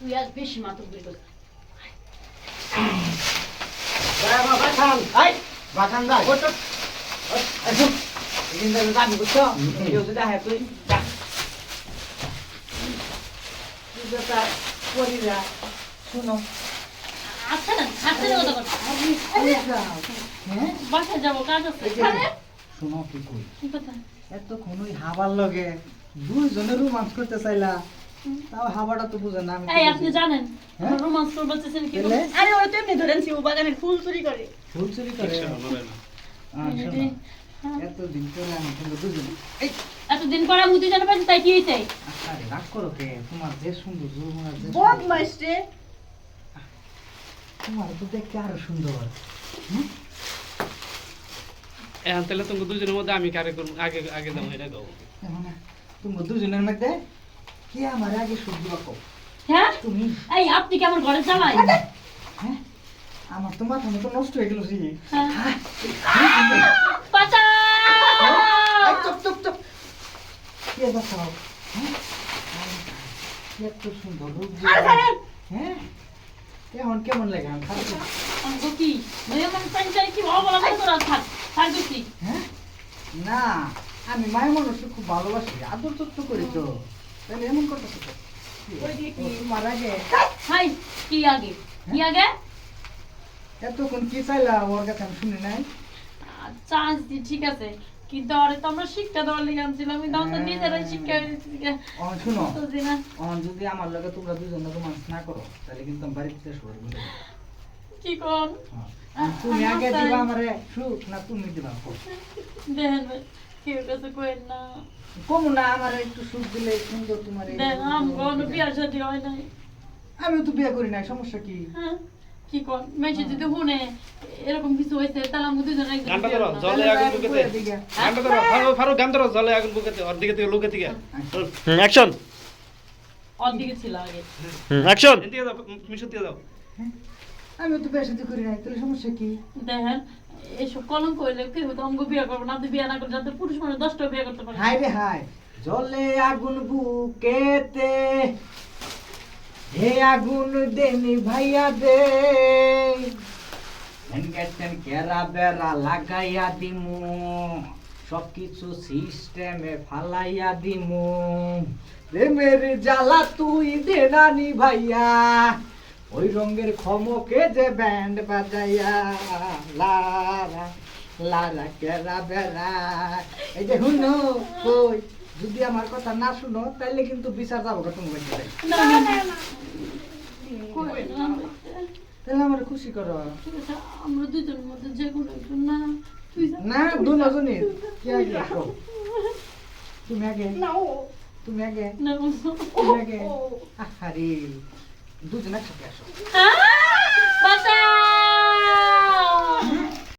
তুই আজ বেশি করছিস শোনো আচ্ছা না আচ্ছা না কথা কথা বাসায় যাব কাজ আছে শোনো কি কই এতক্ষণ ওই হাবার লগে দুইজনে রোমান্স করতে চাইলা তাও হাবাটা তো বুঝে না এই আপনি জানেন? রোমান্স করব কি? আরে ওরা তো এমনি ধরেনছি ও বাগানের ফুল চুরি করে। ফুল চুরি করে? আহ, শোনো। এতদিন পরে আমি কিন্তু দুজনে এই এতদিন পর আমি দুজনে পাচ্ছি তাই কি হয়েছে আরে রাগ করো কে? তোমার যে সুন্দর যৌবনের যে বদমাইশ রে। তোমার তো দেখতে আরও সুন্দর। এখন তাহলে তুমি দুজনের মধ্যে আমি কারে করব? আগে আগে যাব এটা তোমার দুজনের মধ্যে কি আমার আগে সবজি বাকো হ্যাঁ? তুমি? এই আপনি কি আমার ঘরে জামাই? হ্যাঁ? আমার তো মাথা মতো নষ্ট হয়ে গেল হ্যাঁ। বাঁচাও! এই, চুপ চুপ চুপ। কে বাঁচাও? হ্যাঁ? এত সুন্দর রূপ হ্যাঁ? এখন কেমন লাগে? আমি? কি? কি? থাক। দেখছি হ্যাঁ? না আমি মায়ের মানুষকে খুব ভালোবাসি। আদর যত্ন করি তো। এমন ওই কি? তোমার আগে হাই কি আগে কি আগে এতক্ষণ কি চাইলা ওর কাছে আমি শুনি নাই চান্স দি ঠিক আছে কিন্তু আরে তো আমরা শিক্ষা দেওয়ার লেগে আনছিলাম আমি দাম নিজেরাই শিক্ষা ও শুনো অন যদি আমার লগে তোমরা দুজন রোমান্স না করো তাহলে কিন্তু আমি বাড়িতে শেষ করে কি কোন তুমি আগে দিবা আমারে সুখ না তুমি দিবা দেখেন কেউ কাছে কইেন না। কমু না আমার একটু সুখ দিলে সুন্দর তোমার। এই- দেখ আম কোনো বিয়ার সাথে হয় নাই। আমি তো বিয়ে করি নাই সমস্যা কি? কি কোন? মেসে যদি শুনে এরকম কিছু হয়েছে তাহলে আমি দুজন গানটা ধরো জলে আগুন বুকেতে। গানটা ধরো ফারুক ফারুক গান ধরো জলে আগুন বুকেতে ওর দিকে থেকে লোকে থেকে। অ্যাকশন ওর দিকে ছিল আগে। অ্যাকশন দিয়ে দাও মিশন দিয়ে দাও। আমি তো বিয়ে শাদী করি নাই তাহলে সমস্যা কি? দেখেন এসব কলঙ্ক হইলে কেউ তো অঙ্গ বিয়ে করব না বিয়ে না করে যাতে পুরুষ মানুষ দশটা বিয়ে করতে পারে। হাই রে হাই জলে আগুন বুকেতে, হে আগুন দেনি ভাইয়া দে। এনগেটেন কেরা বেড়া লাগাইয়া দিমু, সবকিছু সিস্টেমে ফালাইয়া দিমু। প্রেমের জ্বালা তুই দে নানি ভাইয়া। ওই রঙের খমকে যে ব্যান্ড বাজাইয়া লারা লারা কেরা বেড়া। এই যে হুনো কই? যদি আমার কথা না শুনো তাহলে কিন্তু বিচার যাব না, না, তাহলে আমার খুশি করো। আমরা দুজনের মধ্যে যে কোনো একজন না। না দুজনই কি আগে তুমি আগে। না তুমি আগে। না, তুমি আগে। আরে দুজন একসাথে আসো আহ! বাঁচাও!